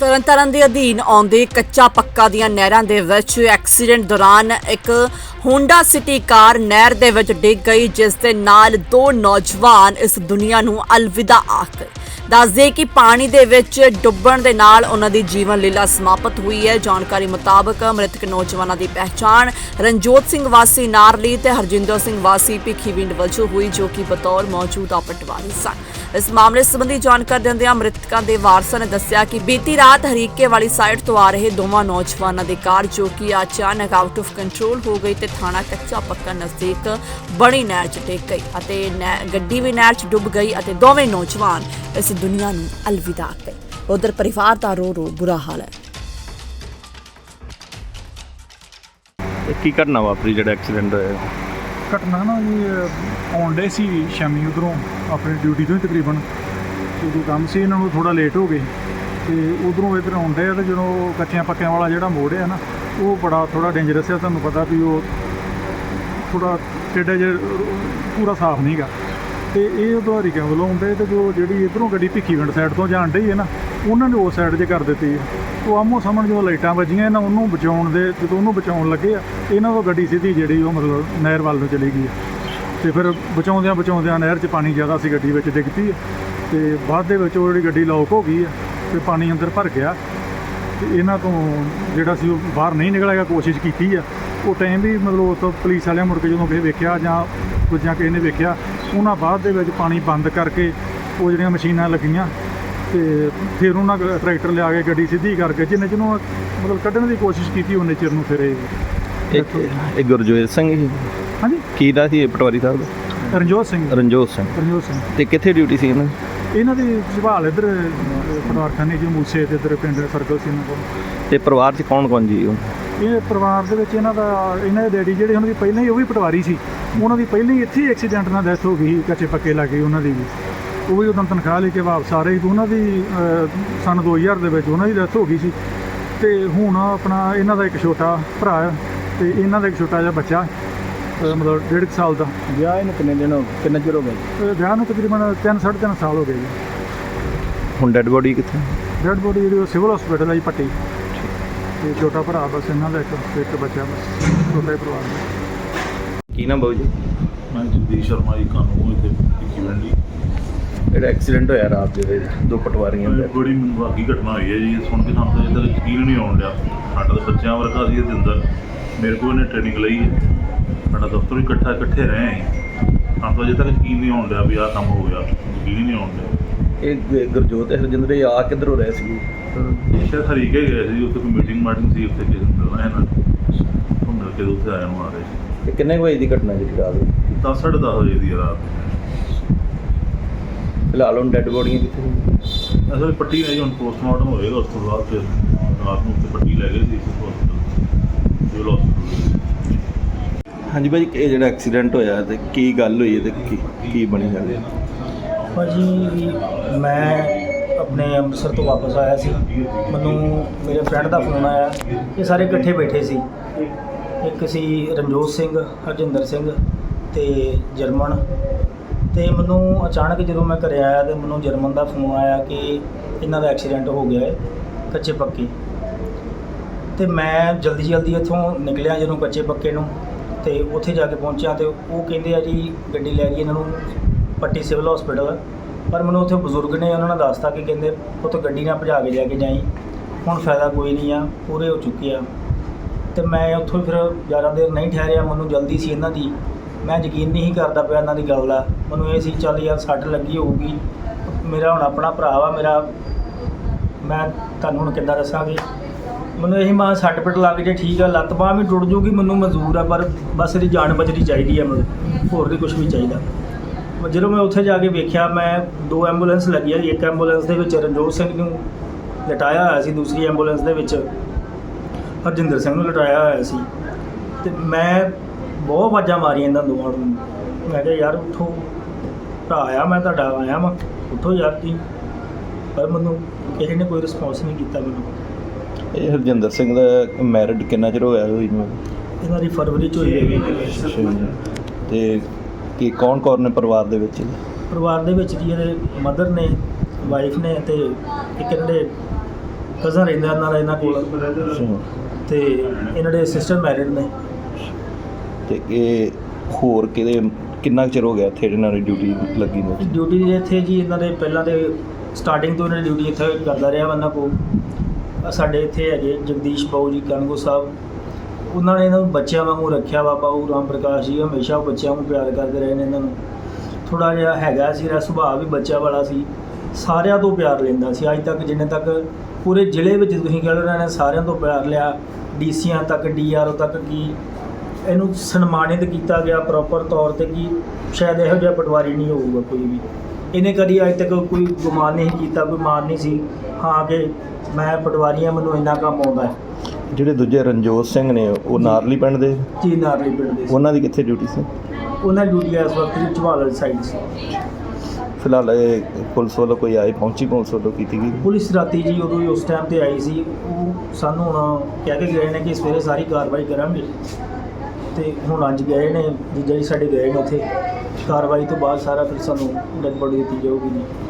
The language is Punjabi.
ਤਰਨਤਾਰਨ ਦੇ ਅਧੀਨ ਆਉਂਦੇ ਕੱਚਾ ਪੱਕਾ ਦੀਆਂ ਨਹਿਰਾਂ ਦੇ ਵਿੱਚ ਐਕਸੀਡੈਂਟ ਦੌਰਾਨ ਇੱਕ ਹੋਂਡਾ ਸਿਟੀ ਕਾਰ ਨਹਿਰ ਦੇ ਵਿੱਚ ਡਿੱਗ ਗਈ, ਜਿਸ ਦੇ ਨਾਲ ਦੋ ਨੌਜਵਾਨ ਇਸ ਦੁਨੀਆ ਨੂੰ ਅਲਵਿਦਾ ਆਖ ਗਏ। ਦੱਸਦੇ ਕਿ ਪਾਣੀ ਦੇ ਵਿੱਚ ਡੁੱਬਣ ਦੇ ਨਾਲ ਉਹਨਾਂ ਦੀ ਜੀਵਨ ਲੀਲਾ ਸਮਾਪਤ ਹੋਈ ਹੈ। ਜਾਣਕਾਰੀ ਮੁਤਾਬਕ ਮ੍ਰਿਤਕ ਨੌਜਵਾਨਾਂ ਦੀ ਪਹਿਚਾਣ ਰਣਜੋਤ ਸਿੰਘ ਵਾਸੀ ਨਾਰਲੀ ਤੇ ਹਰਜਿੰਦਰ ਸਿੰਘ ਵਾਸੀ ਭਿੱਖੀਵਿੰਡ ਵਜੋਂ ਹੋਈ, ਜੋ ਕਿ ਬਤੌਰ ਮੌਜੂਦਾ ਪਟਵਾਰੀ ਸਨ। ਇਸ ਮਾਮਲੇ ਸੰਬੰਧੀ ਜਾਣਕਾਰੀ ਦਿੰਦਿਆਂ ਮ੍ਰਿਤਕਾਂ ਦੇ ਵਾਰਸਾਂ ਨੇ ਦੱਸਿਆ ਕਿ ਬੀਤੀ ਰਾਤ ਹਰੀਕੇ ਵਾਲੀ ਸਾਈਡ ਤੋਂ ਆ ਰਹੇ ਦੋਵਾਂ ਨੌਜਵਾਨਾਂ ਦੀ ਕਾਰ ਜੋ ਕਿ ਅਚਾਨਕ ਆਊਟ ਆਫ ਕੰਟਰੋਲ ਹੋ ਗਈ ਤੇ ਥਾਣਾ ਕੱਚਾ ਪੱਕਾ ਨਜ਼ਦੀਕ ਬਣੀ ਨਹਿਰ 'ਚ ਡਿੱਗ ਗਈ ਅਤੇ ਗੱਡੀ ਵੀ ਨਹਿਰ 'ਚ ਡੁੱਬ ਗਈ ਅਤੇ ਦੋਵੇਂ ਨੌਜਵਾਨ ਇਸ ਦੁਨੀਆ ਨੂੰ ਅਲਵਿਦਾ ਕਹੇ ਉਧਰ ਪਰਿਵਾਰ ਦਾ ਰੋ ਰੋ ਬੁਰਾ ਹਾਲ ਹੈ। ਇਹ ਕੀ ਘਟਨਾ ਵਾਪਰੀ ਜਿਹੜਾ ਐਕਸੀਡੈਂਟ ਹੋਇਆ? ਘਟਨਾ ਨਾ ਜੀ ਆਉਣ ਡੇ ਸੀ ਸ਼ਾਮੀ ਉਧਰੋਂ। ਆਪਣੀ ਡਿਊਟੀ ਤੋਂ ਹੀ ਤਕਰੀਬਨ ਤੇ ਜੋ ਕੰਮ ਸੀ, ਇਹਨਾਂ ਨੂੰ ਥੋੜਾ ਲੇਟ ਹੋ ਗਏ। ਤੇ ਉਧਰੋਂ ਇੱਧਰ ਆਉਂਦੇ ਆ ਤੇ ਜਦੋਂ ਕੱਚਿਆਂ ਪੱਕਿਆਂ ਵਾਲਾ ਜਿਹੜਾ ਮੋੜ ਹੈ ਨਾ, ਉਹ ਬੜਾ ਥੋੜਾ ਡੇਂਜਰਸ ਹੈ ਤੁਹਾਨੂੰ ਪਤਾ ਵੀ ਉਹ ਥੋੜਾ ਟੇਡਾ ਜਿਹਾ, ਪੂਰਾ ਸਾਫ਼ ਨਹੀਂਗਾ ਤੇ ਇਹ ਉਧਾਰੀ ਕਿਉਂ ਵੱਲੋਂ ਆਉਂਦੇ ਤੇ ਜੋ ਜਿਹੜੀ ਇਧਰੋਂ ਗੱਡੀ ਭਿੱਖੀਵਿੰਡ ਸਾਈਡ ਤੋਂ ਜਾਣ ਡਈ ਹੈ ਨਾ, ਉਹਨਾਂ ਨੇ ਉਸ ਸਾਈਡ 'ਚ ਕਰ ਦਿੱਤੀ ਹੈ ਉਹ ਆਮੋ ਸਾਹਮਣੇ ਜਦੋਂ ਲਾਈਟਾਂ ਵੱਜੀਆਂ, ਇਹਨਾਂ ਉਹਨੂੰ ਬਚਾਉਣ ਦੇ, ਜਦੋਂ ਉਹਨੂੰ ਬਚਾਉਣ ਲੱਗੇ ਆ, ਇਹਨਾਂ ਤੋਂ ਗੱਡੀ ਸਿੱਧੀ ਜਿਹੜੀ ਉਹ ਮਤਲਬ ਨਹਿਰ ਵੱਲ ਨੂੰ ਚਲੀ ਗਈ ਆ। ਤੇ ਫਿਰ ਬਚਾਉਂਦਿਆਂ ਬਚਾਉਂਦਿਆਂ ਨਹਿਰ 'ਚ ਪਾਣੀ ਜ਼ਿਆਦਾ ਸੀ ਗੱਡੀ ਵਿੱਚ ਡਿੱਗਦੀ ਹੈ ਤੇ ਬਾਅਦ ਦੇ ਵਿੱਚ ਉਹ ਜਿਹੜੀ ਗੱਡੀ ਲੌਕ ਹੋ ਗਈ ਹੈ ਤੇ ਪਾਣੀ ਅੰਦਰ ਭਰ ਗਿਆ। ਤੇ ਇਹਨਾਂ ਤੋਂ ਜਿਹੜਾ ਸੀ ਉਹ ਬਾਹਰ ਨਹੀਂ ਨਿਕਲਿਆ ਕੋਸ਼ਿਸ਼ ਕੀਤੀ ਆ ਉਹ ਟਾਈਮ ਵੀ ਮਤਲਬ ਉਹ ਤੋਂ ਪੁਲਿਸ ਵਾਲਿਆਂ ਮੁੜ ਕੇ ਜਦੋਂ ਕਿਸੇ ਵੇਖਿਆ ਜਾਂ ਦੂਜਿਆਂ ਕਿਸੇ ਨੇ ਵੇਖਿਆ, ਉਹਨਾਂ ਬਾਅਦ ਦੇ ਵਿੱਚ ਪਾਣੀ ਬੰਦ ਕਰਕੇ ਉਹ ਜਿਹੜੀਆਂ ਮਸ਼ੀਨਾਂ ਲੱਗੀਆਂ ਤੇ ਫਿਰ ਉਹਨਾਂ ਟਰੈਕਟਰ ਲਿਆ ਕੇ ਗੱਡੀ ਸਿੱਧੀ ਕਰਕੇ ਜਿੰਨੇ ਜਿਹਨੂੰ ਮਤਲਬ ਕੱਢਣ ਦੀ ਕੋਸ਼ਿਸ਼ ਕੀਤੀ, ਉਹਨੇ ਚਿਰ ਨੂੰ ਫਿਰ ਇਹ ਇੱਕ ਗੁਰਜੋਤ ਸਿੰਘ ਜੀ। ਹਾਂਜੀ। ਕੀ ਦਾ ਸੀ ਇਹ ਪਟਵਾਰੀ ਸਾਹਿਬ ਦਾ? ਰਣਜੋਤ ਸਿੰਘ। ਰਣਜੋਤ ਸਿੰਘ। ਰਣਜੋਤ ਸਿੰਘ। ਤੇ ਕਿੱਥੇ ਡਿਊਟੀ ਸੀ ਇਹਨਾਂ ਦੀ? ਇਹਨਾਂ ਦੀ ਸੰਭਾਲ ਇੱਧਰ ਪਟਵਾਰਖਾਨੇ ਜੀ ਮੂਸੇ ਤੇ ਇੱਧਰ ਪਿੰਡ ਸਰਕਲ ਸੀ ਇਹਨਾਂ ਕੋਲ। ਤੇ ਪਰਿਵਾਰ 'ਚ ਕੌਣ ਕੌਣ ਜੀ ਉਹ? ਇਹ ਪਰਿਵਾਰ ਦੇ ਵਿੱਚ ਇਹਨਾਂ ਦਾ ਇਹਨਾਂ ਦੇ ਡੈਡੀ ਜਿਹੜੇ ਉਹਨਾਂ ਦੀ ਪਹਿਲਾਂ ਹੀ ਉਹ ਵੀ ਪਟਵਾਰੀ ਸੀ। ਉਹਨਾਂ ਦੀ ਪਹਿਲਾਂ ਹੀ ਇੱਥੇ ਐਕਸੀਡੈਂਟ ਨਾਲ ਡੈਥ ਹੋ ਗਈ ਕੱਚੇ ਪੱਕੇ ਲੱਗੇ ਉਹਨਾਂ ਦੀ ਵੀ। ਉਹ ਵੀ ਉਦੋਂ ਤਨਖਾਹ ਲੈ ਕੇ ਵਾਪਸ ਆ ਰਹੇ ਸੀ ਉਹਨਾਂ ਦੀ ਅਹ, ਸੰਨ 2000 ਦੇ ਵਿੱਚ ਉਹਨਾਂ ਦੀ ਡੈਥ ਹੋ ਗਈ ਸੀ। ਤੇ ਹੁਣ ਆਪਣਾ ਇਹਨਾਂ ਦਾ ਇੱਕ ਛੋਟਾ ਭਰਾ ਹੈ ਤੇ ਇਹਨਾਂ ਦਾ ਇੱਕ ਛੋਟਾ ਜਿਹਾ ਬੱਚਾ। ਅਹ, ਮਤਲਬ ਡੇਢ ਕੁ ਸਾਲ ਦਾ। ਵਿਆਹ ਇਹਨੂੰ ਕਿੰਨੇ ਦਿਨ ਹੋ ਕਿੰਨਾ ਚਿਰ ਹੋ ਗਿਆ ਤੇ ਵਿਆਹ ਨੂੰ ਤਕਰੀਬਨ 3 3.5 ਸਾਲ ਹੋ ਗਏ ਜੀ। ਹੁਣ ਡੈੱਡ ਬੋਡੀ ਕਿੱਥੇ? ਡੈਡ ਬੋਡੀ ਜਿਹੜੀ ਉਹ ਸਿਵਲ ਹਸਪੀਟਲ ਹੈ ਜੀ ਪੱਟੀ। ਤੇ ਛੋਟਾ ਭਰਾ ਬਸ ਇਹਨਾਂ ਦਾ ਇੱਕ ਤੇ ਇੱਕ ਬੱਚਾ ਬਸ ਛੋਟਾ ਹੀ ਪਰਿਵਾਰ ਹੈ ਕੀ ਨਾਮ ਬਾਬੂ ਜੀ? ਮੈਂ ਜਗਦੀਸ਼ ਸ਼ਰਮਾ ਜੀ ਕਾਨੂੰਨ ਇੱਥੇ ਭਿੱਖੀ ਵੰਡੀ ਜਿਹੜਾ ਐਕਸੀਡੈਂਟ ਹੋਇਆ ਰਾਤ ਦੇ ਵਿੱਚ ਦੋ ਪਟਵਾਰੀਆਂ ਦਾ ਬੜੀ ਮੰਦਭਾਗੀ ਘਟਨਾ ਹੋਈ ਹੈ ਜੀ ਇਹ ਸੁਣ ਕੇ ਸਾਨੂੰ ਤਾਂ ਇਹਦਾ ਯਕੀਨ ਨਹੀਂ ਆਉਣ ਡਿਆ। ਸਾਡਾ ਤਾਂ ਬੱਚਿਆਂ ਵਰਗਾ ਸੀ ਇਹਦੇ ਅੰਦਰ। ਮੇਰੇ ਕੋਲ ਇਹਨੇ ਟ੍ਰੇਨਿੰਗ ਲਈ ਹੈ। ਸਾਡਾ ਦਫ਼ਤਰ ਵੀ ਇਕੱਠਾ ਇਕੱਠੇ ਰਹੇ ਹਾਂ ਤਾਂ ਅਜੇ ਤੱਕ ਯਕੀਨ ਨਹੀਂ ਆਉਣ ਡਿਆ ਵੀ ਆਹ ਕੰਮ ਹੋ ਗਿਆ। ਯਕੀਨ ਹੀ ਨਹੀਂ ਆਉਣ ਡਿਆ। ਇਹ ਗੁ- ਗੁਰਜੋਤ ਤੇ ਹਰਜਿੰਦਰ ਇਹ ਆ ਕਿੱਧਰੋਂ ਰਹੇ ਸੀ ਇਹ ਸ਼ਾਇਦ ਹਰੀਕੇ ਗਏ ਸੀ ਉੱਥੇ ਕੋਈ ਮੀਟਿੰਗ ਮਾਟਿੰਗ ਸੀ ਉੱਥੇ ਕਿਸੇ ਨੂੰ ਮਿਲਣਾ ਇਹਨਾਂ ਨੂੰ। ਉਹ ਮਿਲ ਕੇ ਉੱਥੇ ਆਇਆ ਨੂੰ ਆ ਰਹੇ ਸੀ। ਇਹ ਕਿੰਨੇ ਕੁ ਵਜੇ ਦੀ ਘਟਨਾ ਜੀ ਰਾਤ ਨੂੰ ਦਸ ਸਾਢੇ ਦਸ ਵਜੇ ਦੀ ਰਾਤ। ਫਿਲਹਾਲ ਹੁਣ ਡੈੱਡ ਬੋਡੀਆਂ ਕਿੱਥੇ ਨੇ? ਅਸਲ ਪੱਟੀ ਨੇ ਜੀ ਹੁਣ ਪੋਸਟਮਾਰਟਮ ਹੋਏਗਾ ਉਸ ਤੋਂ ਬਾਅਦ ਫਿਰ ਰਾਤ ਨੂੰ ਉੱਥੇ ਪੱਟੀ ਲੈ ਗਏ ਸੀ ਹਸਪੀਟਲ ਸਿਵਲ ਹਸਪੀਟਲ ਹਾਂਜੀ ਭਾਈ ਇਹ ਜਿਹੜਾ ਐਕਸੀਡੈਂਟ ਹੋਇਆ ਤੇ ਕੀ ਗੱਲ ਹੋਈ ਹੈ ਤੇ ਕੀ ਕੀ ਬਣੀ ਗੱਲ? ਹੈ ਭਾਜੀ, ਮੈਂ ਆਪਣੇ ਅੰਮ੍ਰਿਤਸਰ ਤੋਂ ਵਾਪਸ ਆਇਆ ਸੀ। ਮੈਨੂੰ ਮੇਰੇ ਫਰੈਂਡ ਦਾ ਫੋਨ ਆਇਆ। ਇਹ ਸਾਰੇ ਇਕੱਠੇ ਬੈਠੇ ਸੀ। ਇੱਕ ਸੀ ਰਣਜੋਤ ਸਿੰਘ, ਹਰਜਿੰਦਰ ਸਿੰਘ ਤੇ ਜਰਮਨ। ਤੇ ਮੈਨੂੰ ਅਚਾਨਕ ਜਦੋਂ ਮੈਂ ਘਰੇ ਆਇਆ ਤੇ ਮੈਨੂੰ ਜਰਮਨ ਦਾ ਫੋਨ ਆਇਆ ਕਿ ਇਹਨਾਂ ਦਾ ਐਕਸੀਡੈਂਟ ਹੋ ਗਿਆ ਹੈ, ਕੱਚੇ ਪੱਕੇ। ਤੇ ਮੈਂ ਜਲਦੀ ਜਲਦੀ ਇੱਥੋਂ ਨਿਕਲਿਆ ਜਦੋਂ ਕੱਚੇ ਪੱਕੇ ਨੂੰ। ਤੇ ਉੱਥੇ ਜਾ ਕੇ ਪਹੁੰਚਿਆ ਤੇ ਉਹ ਕਹਿੰਦੇ ਆ ਜੀ ਗੱਡੀ ਲੈ ਗਈ ਇਹਨਾਂ ਨੂੰ, ਪੱਟੀ ਸਿਵਲ ਹਸਪੀਟਲ ਪਰ ਮੈਨੂੰ ਉੱਥੇ ਬਜ਼ੁਰਗ ਨੇ ਉਹਨਾਂ ਨੇ ਦੱਸਤਾ ਕਿ ਕਹਿੰਦੇ ਉੱਥੇ ਗੱਡੀ ਨਾਲ ਭਜਾ ਕੇ ਲੈ ਕੇ ਜਾਈ, ਹੁਣ ਫਾਇਦਾ ਕੋਈ ਨਹੀਂ ਆ, ਪੂਰੇ ਹੋ ਚੁੱਕੇ ਆ। ਤੇ ਮੈਂ ਉੱਥੋਂ ਫਿਰ ਜ਼ਿਆਦਾ ਦੇਰ ਨਹੀਂ ਠਹਿਰਿਆ, ਮੈਨੂੰ ਜਲਦੀ ਸੀ ਇਹਨਾਂ ਦੀ। ਮੈਂ ਯਕੀਨ ਨਹੀਂ ਕਰਦਾ ਪਿਆ ਇਹਨਾਂ ਦੀ ਗੱਲ ਦਾ। ਮੈਨੂੰ ਇਹ ਸੀ, ਚੱਲ ਯਾਰ ਸੱਟ ਲੱਗੀ ਹੋਊਗੀ, ਮੇਰਾ ਹੁਣ ਆਪਣਾ ਭਰਾ ਵਾ, ਮੇਰਾ, ਮੈਂ ਤੁਹਾਨੂੰ ਹੁਣ ਕਿੱਦਾਂ ਦੱਸਾਂਗੇ? ਮੈਨੂੰ ਇਹੀ ਮਾਂ ਸੱਟ ਪਿੱਟ ਲੱਗ ਜੇ ਠੀਕ ਆ, ਲੱਤ ਬਾਂਹ ਵੀ ਟੁੱਟ ਜੂਗੀ, ਮੈਨੂੰ ਮਨਜ਼ੂਰ ਆ, ਪਰ ਬਸ ਇਹਦੀ ਜਾਨ ਬਚਣੀ ਚਾਹੀਦੀ ਆ ਮੈਨੂੰ। ਹੋਰ ਨਹੀਂ ਕੁਝ ਵੀ ਚਾਹੀਦਾ। ਜਦੋਂ ਮੈਂ ਉੱਥੇ ਜਾ ਕੇ ਵੇਖਿਆ, ਮੈਂ ਦੋ ਐਂਬੂਲੈਂਸ ਲੱਗੀਆਂ ਇੱਕ ਐਂਬੂਲੈਂਸ ਦੇ ਵਿੱਚ ਰਣਜੋਤ ਸਿੰਘ ਨੂੰ ਲਟਾਇਆ ਹੋਇਆ ਸੀ, ਦੂਸਰੀ ਐਂਬੂਲੈਂਸ ਦੇ ਵਿੱਚ ਹਰਜਿੰਦਰ ਸਿੰਘ ਨੂੰ ਲਟਾਇਆ ਹੋਇਆ ਸੀ। ਤੇ ਮੈਂ ਬਹੁਤ ਆਵਾਜ਼ਾਂ ਮਾਰੀਆਂ ਇਹਨਾਂ ਦੋਵਾਂ ਨੂੰ। ਮੈਂ ਕਿਹਾ, ਯਾਰ, ਉੱਠੋ। ਭਰਾ ਆਇਆ ਮੈਂ, ਤੁਹਾਡਾ ਆਇਆ ਮੈਂ ਉੱਠੋ ਯਾਰ ਤੁਸੀਂ। ਪਰ ਮੈਨੂੰ ਕਿਸੇ ਨੇ ਕੋਈ ਰਿਸਪੌਂਸ ਨਹੀਂ ਕੀਤਾ ਮੈਨੂੰ। ਇਹ ਹਰਜਿੰਦਰ ਸਿੰਘ ਦਾ ਮੈਰਿਡ ਕਿੰਨਾ ਚਿਰ ਹੋਇਆ ਹੋਈ ਨੂੰ ਇਹਨਾਂ ਦੀ ਫਰਵਰੀ ਚ ਹੋਈ ਹੈਗੀ ਤੇ ਕੀ ਕੌਣ ਕੌਣ ਨੇ ਪਰਿਵਾਰ ਦੇ ਵਿੱਚ? ਪਰਿਵਾਰ ਦੇ ਵਿੱਚ ਜੀ ਇਹਦੇ ਮਦਰ ਨੇ ਵਾਈਫ ਨੇ ਤੇ ਇੱਕ ਇਹਨਾਂ ਦੇ ਕਜ਼ਨ ਰਹਿੰਦਾ ਨਾਲ ਇਹਨਾਂ ਕੋਲ। ਤੇ ਇਹਨਾਂ ਦੇ ਸਿਸਟਰ ਮੈਰਿਡ ਨੇ। ਤੇ ਇਹ ਹੋਰ ਕਿਹਦੇ ਕਿੰਨਾ ਕੁ ਚਿਰ ਹੋ ਗਿਆ ਇੱਥੇ ਇਹਨਾਂ ਦੀ ਡਿਊਟੀ ਲੱਗੀ ਨੂੰ? ਡਿਊਟੀ ਦੇ ਇੱਥੇ ਜੀ ਇਹਨਾਂ ਦੇ ਪਹਿਲਾਂ ਤੇ ਸਟਾਰਟਿੰਗ ਤੋਂ ਇਹਨਾਂ ਦੀ ਡਿਊਟੀ ਇੱਥੇ ਕਰਦਾ ਰਿਹਾ ਵਾ ਇਹਨਾਂ ਕੋਲ। ਸਾਡੇ ਇੱਥੇ ਹੈਗੇ ਜਗਦੀਸ਼ ਬਾਊ ਜੀ ਕਨਗੋ ਸਾਹਿਬ। ਉਹਨਾਂ ਨੇ ਇਹਨਾਂ ਨੂੰ ਬੱਚਿਆਂ ਵਾਂਗੂ ਰੱਖਿਆ ਵਾ ਬਾਊ ਰਾਮ ਪ੍ਰਕਾਸ਼ ਜੀ, ਹਮੇਸ਼ਾ ਬੱਚਿਆਂ ਨੂੰ ਪਿਆਰ ਕਰਦੇ ਰਹੇ ਨੇ ਇਹਨਾਂ ਨੂੰ। ਥੋੜਾ ਜਿਹਾ ਹੈਗਾ ਸੀ, ਇਹਦਾ ਸੁਭਾਅ ਵੀ ਬੱਚਿਆਂ ਵਾਲਾ ਸੀ। ਸਾਰਿਆਂ ਤੋਂ ਪਿਆਰ ਲੈਂਦਾ ਸੀ। ਅੱਜ ਤੱਕ ਜਿੰਨੇ ਤੱਕ ਪੂਰੇ ਜ਼ਿਲ੍ਹੇ ਵਿੱਚ ਤੁਸੀਂ ਕਹਿ ਲਓ ਇਹਨਾਂ ਨੇ ਸਾਰਿਆਂ ਤੋਂ ਪਿਆਰ ਲਿਆ। ਡੀਸੀਆਂ ਤੱਕ, ਡੀਆਰਓ ਤੱਕ ਕੀ ਇਹਨੂੰ ਸਨਮਾਨਿਤ ਕੀਤਾ ਗਿਆ ਪ੍ਰੋਪਰ ਤੌਰ ਤੇ ਕਿ ਸ਼ਾਇਦ ਇਹੋ ਜਿਹਾ ਪਟਵਾਰੀ ਨਹੀਂ ਹੋਊਗਾ ਕੋਈ ਵੀ। ਇਹਨੇ ਕਦੀ ਅੱਜ ਤੱਕ ਕੋਈ ਗੁਮਾਨ ਨਹੀਂ ਕੀਤਾ ਕੋਈ ਮਾਨ ਨਹੀਂ ਸੀ। ਹਾਂ ਕਿ ਮੈਂ ਪਟਵਾਰੀ ਹਾਂ ਮੈਨੂੰ ਇੰਨਾ ਕੰਮ ਆਉਂਦਾ ਹੈ। ਜਿਹੜੇ ਦੂਜੇ ਰਣਜੋਤ ਸਿੰਘ ਨੇ ਉਹ ਨਾਰਲੀ ਪਿੰਡ ਦੇ? ਜੀ ਨਾਰਲੀ ਪਿੰਡ ਦੇ ਸੀ। ਉਹਨਾਂ ਦੀ ਕਿੱਥੇ ਡਿਊਟੀ ਸੀ? ਉਹਨਾਂ ਦੀ ਡਿਊਟੀ ਇਸ ਵਕਤ ਝਵਾਲ ਵਾਲੀ ਸਾਈਡ ਸੀ। ਫਿਲਹਾਲ ਇਹ ਪੁਲਿਸ ਵੱਲੋਂ ਕੋਈ ਆਈ ਪਹੁੰਚੀ ਪੁਲਿਸ ਵੱਲੋਂ ਕੀਤੀ ਗਈ? ਪੁਲਿਸ ਰਾਤੀ ਜੀ ਉਦੋਂ ਹੀ ਉਸ ਟਾਈਮ ਤੇ ਆਈ ਸੀ। ਉਹ ਸਾਨੂੰ ਹੁਣ ਕਹਿ ਕੇ ਗਏ ਨੇ ਕਿ ਸਵੇਰੇ ਸਾਰੀ ਕਾਰਵਾਈ ਕਰਾਂਗੇ। ਤੇ ਹੁਣ ਅੱਜ ਗਏ ਨੇ ਜੀਜਾ ਜੀ ਸਾਡੇ ਗਏ ਨੇ ਉੱਥੇ। ਕਾਰਵਾਈ ਤੋਂ ਬਾਅਦ ਸਾਰਾ ਫਿਰ ਸਾਨੂੰ ਡੈਡ ਬੋਡੀ ਦਿੱਤੀ ਜਾਊਗੀ ਜੀ।